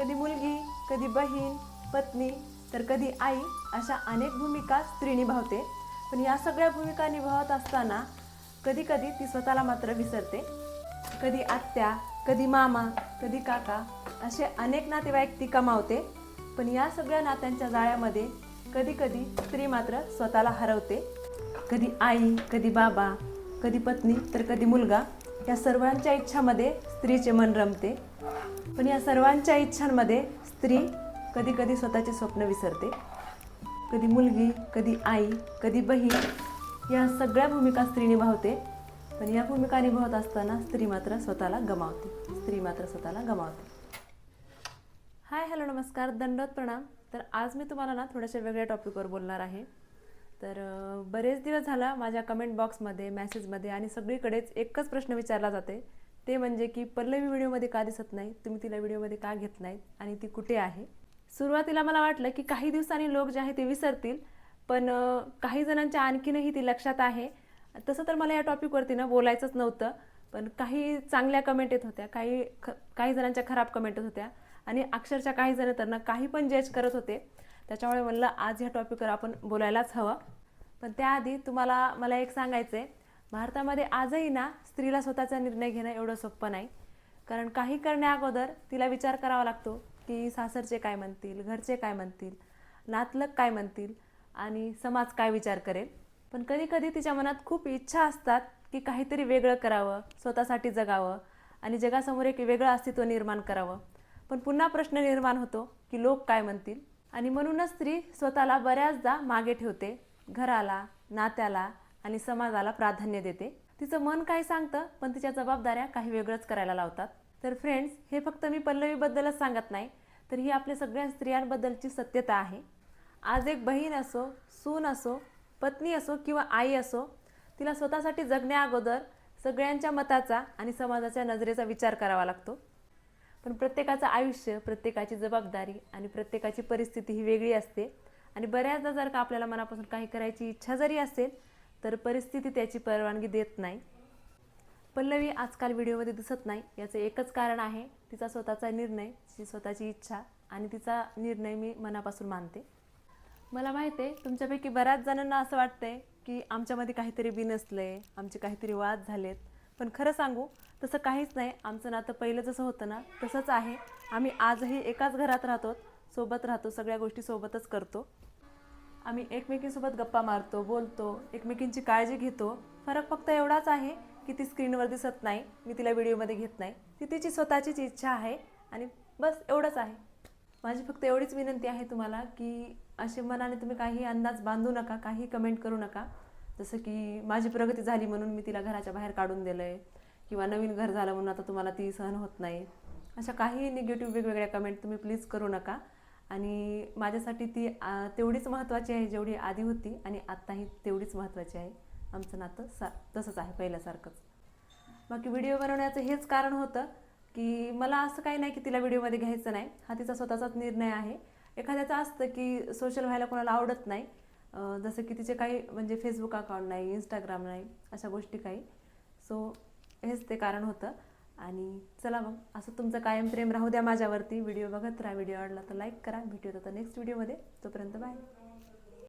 कधी मुलगी कधी बहीण पत्नी तर कधी आई अशा अनेक भूमिका स्त्री निभावते पण या सगळ्या भूमिका निभावत असताना कधी कधी ती स्वतःला मात्र विसरते. कधी आत्या कधी मामा कधी काका असे अनेक नातेवाईक ती कमावते. पण या सगळ्या नात्यांच्या जाळ्यामध्ये कधी कधी स्त्री मात्र स्वतःला हरवते. कधी आई कधी बाबा कधी पत्नी तर कधी मुलगा या सर्वांच्या इच्छामध्ये स्त्रीचे मन रमते. पण या सर्वांच्या इच्छांमध्ये स्त्री कधी कधी स्वतःचे स्वप्न विसरते. कधी मुलगी कधी आई कधी बहीण या सगळ्या भूमिका स्त्री निभावते. पण या भूमिका निभावत असताना स्त्री मात्र स्वतःला गमावते. स्त्री मात्र स्वतःला गमावते. हाय हॅलो नमस्कार. दंडोत प्रणाम. तर आज मी तुम्हाला ना थोड्याशा वेगळ्या टॉपिकवर बोलणार आहे. तर बरेच दिवस झाला माझ्या कमेंट बॉक्समध्ये मॅसेजमध्ये आणि सगळीकडेच एकच प्रश्न विचारला जाते. ते म्हणजे की पल्लवी व्हिडिओमध्ये का दिसत नाही तुम्ही तिला व्हिडिओमध्ये का घेत नाहीत? आणि ती कुठे आहे? सुरुवातीला मला वाटलं की काही दिवसांनी लोक जे आहे ते विसरतील पण काही जणांच्या आणखीनही ती लक्षात आहे. तसं तर मला या टॉपिकवरती ना बोलायचंच नव्हतं पण काही चांगल्या कमेंट येत होत्या काही ख काही जणांच्या खराब कमेंट येत होत्या. आणि अक्षरशः काही जण तर ना काही पण जज करत होते. त्याच्यामुळे म्हणलं आज ह्या टॉपिकवर आपण बोलायलाच हवं. पण त्याआधी तुम्हाला मला एक सांगायचं आहे भारतामध्ये आजही ना स्त्रीला स्वतःचा निर्णय घेणं एवढं सोपं नाही. कारण काही करण्याअगोदर तिला विचार करावा लागतो की सासरचे काय म्हणतील घरचे काय म्हणतील नातलग काय म्हणतील आणि समाज काय विचार करेल. पण कधीकधी तिच्या मनात खूप इच्छा असतात की काहीतरी वेगळं करावं स्वतःसाठी जगावं आणि जगासमोर एक वेगळं अस्तित्व निर्माण करावं. पण पुन्हा प्रश्न निर्माण होतो की लोक काय म्हणतील? आणि म्हणूनच स्त्री स्वतःला बऱ्याचदा मागे ठेवते घराला नात्याला आणि समाजाला प्राधान्य देते. तिचं मन काय सांगतं पण तिच्या जबाबदाऱ्या काही वेगळंच करायला लावतात. तर फ्रेंड्स हे फक्त मी पल्लवीबद्दलच सांगत नाही तर ही आपल्या सगळ्या स्त्रियांबद्दलची सत्यता आहे. आज एक बहीण असो सून असो पत्नी असो किंवा आई असो तिला स्वतःसाठी जगण्याअगोदर सगळ्यांच्या मताचा आणि समाजाच्या नजरेचा विचार करावा लागतो. पण प्रत्येकाचं आयुष्य प्रत्येकाची जबाबदारी आणि प्रत्येकाची परिस्थिती ही वेगळी असते. आणि बऱ्याचदा जर का आपल्याला मनापासून काही करायची इच्छा जरी असेल तर परिस्थिती त्याची परवानगी देत नाही. पल्लवी आजकाल व्हिडिओमध्ये दिसत नाही. याचं एकच कारण आहे तिचा स्वतःचा निर्णय तिची स्वतःची इच्छा आणि तिचा निर्णय मी मनापासून मानते. मला माहिती आहे तुमच्यापैकी बऱ्याच जणांना असं वाटतंय की आमच्यामध्ये काहीतरी बिनसलंय आमचे काहीतरी वाद झालेत. पण खरं सांगू तसं काहीच नाही. आमचं नातं पहिलं जसं होतं ना तसंच आहे. आम्ही आजही एकाच घरात राहतो सोबत राहतो सगळ्या गोष्टी सोबतच करतो. आम्ही एकमेकींसोबत गप्पा मारतो बोलतो एकमेकींची काळजी घेतो. फरक फक्त एवढाच आहे की ती स्क्रीनवर दिसत नाही मी तिला व्हिडिओमध्ये घेत नाही. ती तिची स्वतःचीच इच्छा आहे आणि बस एवढंच आहे. माझी फक्त एवढीच विनंती आहे तुम्हाला की असे मनाने तुम्ही काही अंदाज बांधू नका काही कमेंट करू नका. जसं की माझी प्रगती झाली म्हणून मी तिला घराच्या बाहेर काढून दिलं आहे किंवा नवीन घर झालं म्हणून आता तुम्हाला ती सहन होत नाही. अशा काही निगेटिव्ह वेगवेगळ्या कमेंट तुम्ही प्लीज करू नका. आणि माझ्यासाठी ती आ, तेवढीच महत्त्वाची आहे जेवढी आधी होती आणि आत्ताही तेवढीच महत्त्वाची आहे. आमचं नातं सा तसंच आहे पहिल्यासारखंच. बाकी व्हिडिओ बनवण्याचं हेच कारण होतं की मला असं काही नाही की तिला व्हिडिओमध्ये घ्यायचं नाही. हा तिचा स्वतःचाच निर्णय आहे. एखाद्याचं असतं की सोशल व्हायला कोणाला आवडत नाही. जसं की तिचे काही म्हणजे फेसबुक अकाउंट नाही इंस्टाग्राम नाही अशा गोष्टी काही. सो हेच ते कारण होतं. आणि चला मग असं तुमचं कायम प्रेम राहू द्या माझ्यावरती. व्हिडिओ बघत राहा व्हिडिओ आवडला तर लाईक करा. भेटूयात आता नेक्स्ट व्हिडिओमध्ये तोपर्यंत बाय